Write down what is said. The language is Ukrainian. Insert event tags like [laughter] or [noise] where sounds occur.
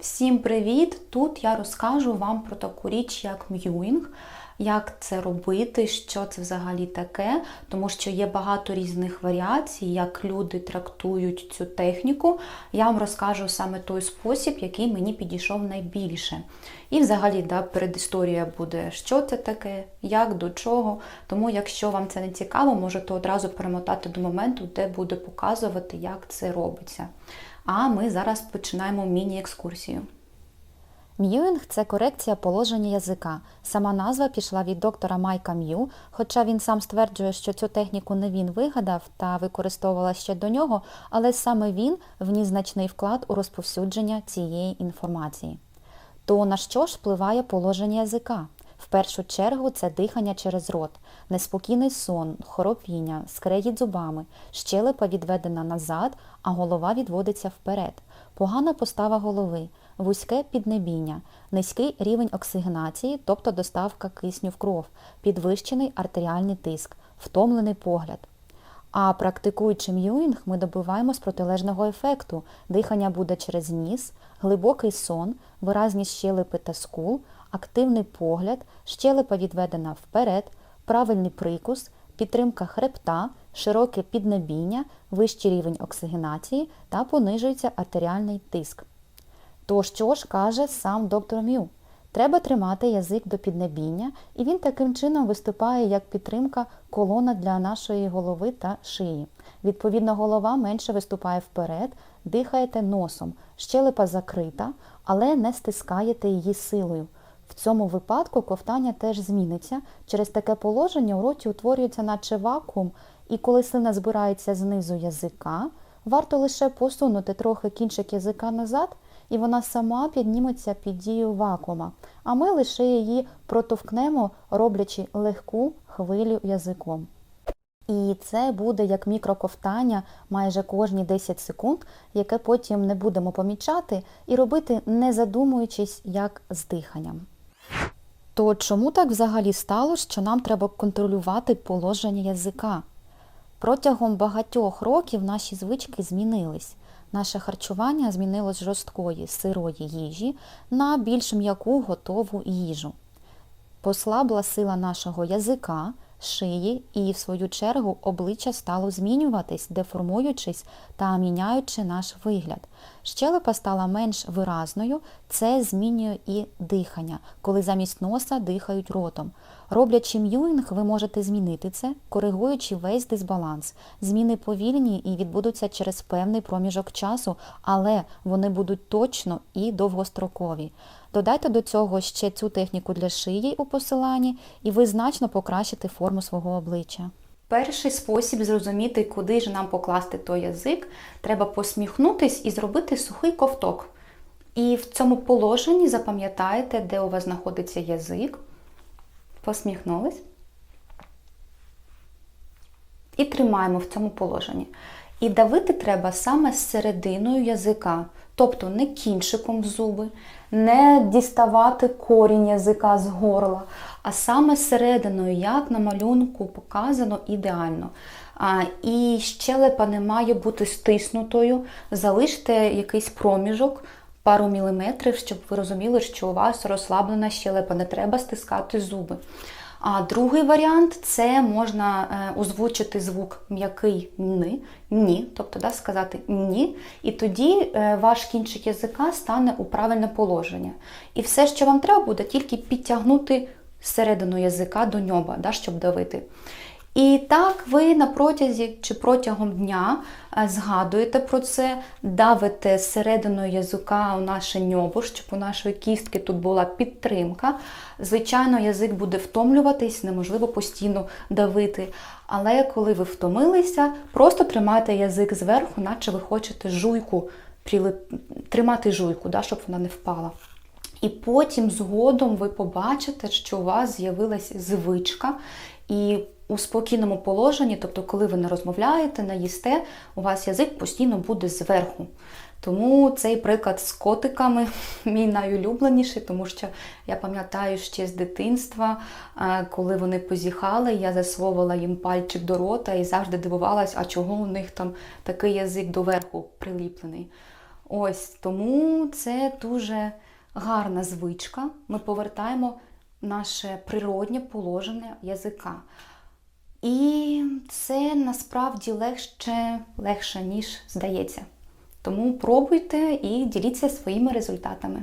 Всім привіт! Тут я розкажу вам про таку річ, як м'юінг, як це робити, що це взагалі таке, тому що є багато різних варіацій, як люди трактують цю техніку. Я вам розкажу саме той спосіб, який мені підійшов найбільше. І взагалі да, передісторія буде, що це таке, як, до чого. Тому, якщо вам це не цікаво, можете одразу перемотати до моменту, де буде показувати, як це робиться. А ми зараз починаємо міні-екскурсію. М'юінг це корекція положення язика. Сама назва пішла від доктора Майка М'ю, хоча він сам стверджує, що цю техніку не він вигадав та використовувала ще до нього, але саме він вніс значний вклад у розповсюдження цієї інформації. То на що ж впливає положення язика? В першу чергу це дихання через рот, неспокійний сон, хоропіння, скрегіт зубами, щелепа відведена назад, а голова відводиться вперед, погана постава голови, вузьке піднебіння, низький рівень оксигенації, тобто доставка кисню в кров, підвищений артеріальний тиск, втомлений погляд. А практикуючи м'юінг, ми добиваємось протилежного ефекту. Дихання буде через ніс, глибокий сон, виразність щелепи та скул, активний погляд, щелепа відведена вперед, правильний прикус, підтримка хребта, широке піднебіння, вищий рівень оксигенації та понижується артеріальний тиск. То що ж каже сам доктор Мю? Треба тримати язик до піднебіння, і він таким чином виступає як підтримка колона для нашої голови та шиї. Відповідно, голова менше виступає вперед, дихаєте носом, щелепа закрита, але не стискаєте її силою. В цьому випадку ковтання теж зміниться. Через таке положення у роті утворюється наче вакуум, і коли слина збирається знизу язика, варто лише посунути трохи кінчик язика назад, і вона сама підніметься під дією вакуума, а ми лише її протовкнемо, роблячи легку хвилю язиком. І це буде як мікроковтання майже кожні 10 секунд, яке потім не будемо помічати і робити не задумуючись, як з диханням. То чому так взагалі стало, що нам треба контролювати положення язика? Протягом багатьох років наші звички змінились. Наше харчування змінилось жорсткої сирої їжі на більш м'яку готову їжу. Послабла сила нашого язика, шиї і, в свою чергу, обличчя стало змінюватись, деформуючись та міняючи наш вигляд. Щелепа стала менш виразною, це змінює і дихання, коли замість носа дихають ротом. Роблячи м'юінг, ви можете змінити це, коригуючи весь дисбаланс. Зміни повільні і відбудуться через певний проміжок часу, але вони будуть точно і довгострокові. Додайте до цього ще цю техніку для шиї у посиланні, і ви значно покращите форму свого обличчя. Перший спосіб зрозуміти, куди ж нам покласти той язик, треба посміхнутись і зробити сухий ковток. І в цьому положенні запам'ятаєте, де у вас знаходиться язик. Посміхнулись. І тримаємо в цьому положенні. І давити треба саме з серединою язика, тобто не кінчиком зуби, не діставати корінь язика з горла, а саме серединою, як на малюнку показано ідеально. А, І щелепа не має бути стиснутою, залиште якийсь проміжок. Пару міліметрів, щоб ви розуміли, що у вас розслаблена щелепа, не треба стискати зуби. А другий варіант це можна е, озвучити звук м'який ні, ні, тобто да, сказати ні. І тоді е, ваш кінчик язика стане у правильне положення. І все, що вам треба буде, тільки підтягнути середину язика до ньоба, да, щоб давити. І так ви на протязі чи протягом дня е, згадуєте про це, давите серединою язика у наше ньобо, щоб у нашої кістки тут була підтримка. Звичайно, язик буде втомлюватись, неможливо постійно давити. Але коли ви втомилися, просто тримайте язик зверху, наче ви хочете жуйку, тримати жуйку, да, щоб вона не впала. І потім згодом ви побачите, що у вас з'явилась звичка. І у спокійному положенні, тобто, коли ви не розмовляєте, не їсте, у вас язик постійно буде зверху. Тому цей приклад з котиками [laughs] мій найулюбленіший, тому що я пам'ятаю ще з дитинства, коли вони позіхали, я засовувала їм пальчик до рота і завжди дивувалась, а чого у них там такий язик доверху приліплений. Ось тому це дуже гарна звичка. Ми повертаємо наше природнє положення язика. І це насправді легше, легше, ніж здається. Тому пробуйте і діліться своїми результатами.